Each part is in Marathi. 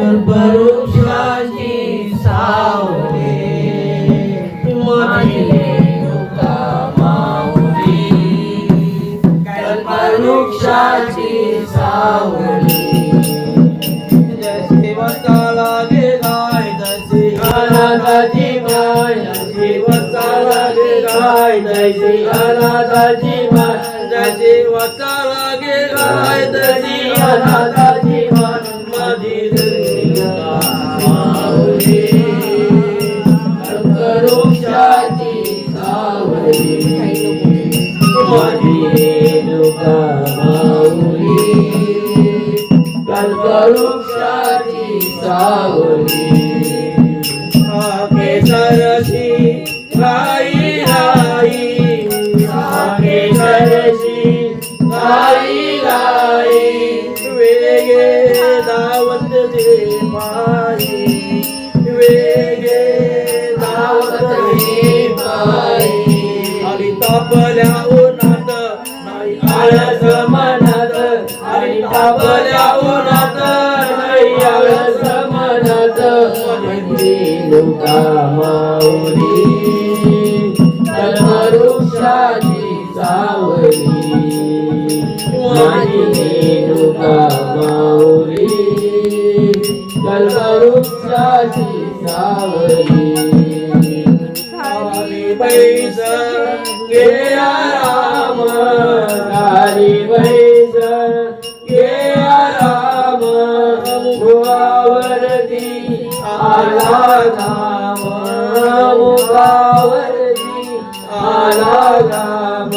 कल्पवृक्षाची सावली। माझी रेणुका माऊली कल्पवृक्षाची सावली जशी वसाला गे गाय जशी अनाथाची माय जशी वसाला गे गाय जशी अनाथाची माय जशी वसाला गे गाय जशी अनाथाची वेगे दावत दे माई वेगे आळस मनात आणि तापल्या उन्हात नाही मनात म्हणजे लोका माऊली. कल्पवृक्षाची सावली. माझी लोका माऊली. कल्पवृक्षाची सावली. मुखावरती आला धाम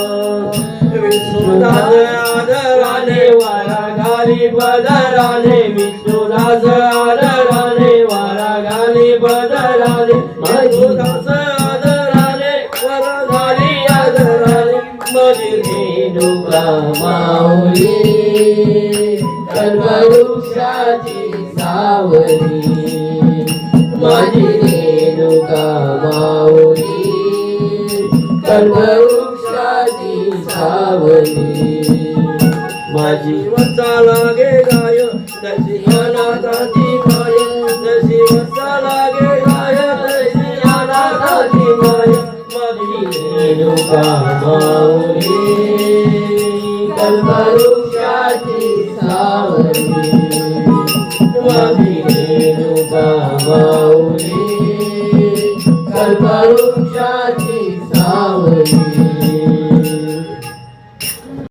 विष्णुदास आदराने वारा घाली बदराने विष्णुदास आदराने वारा घाली बदराने विष्णुदास आदराने वारा घाली आदराने माऊली कल्पवृक्षाची सावली माझी सर्व वृक्षाची सावली. माझी वचा लागे गाय तशी अनाथाची माय तशी वचा लागे गाय तशी अनाथाची माय. माझी रेणुका माऊली कल्पवृक्षाची सावली. माझी रेणुका माऊली कल्पवृक्षाची Hallelujah.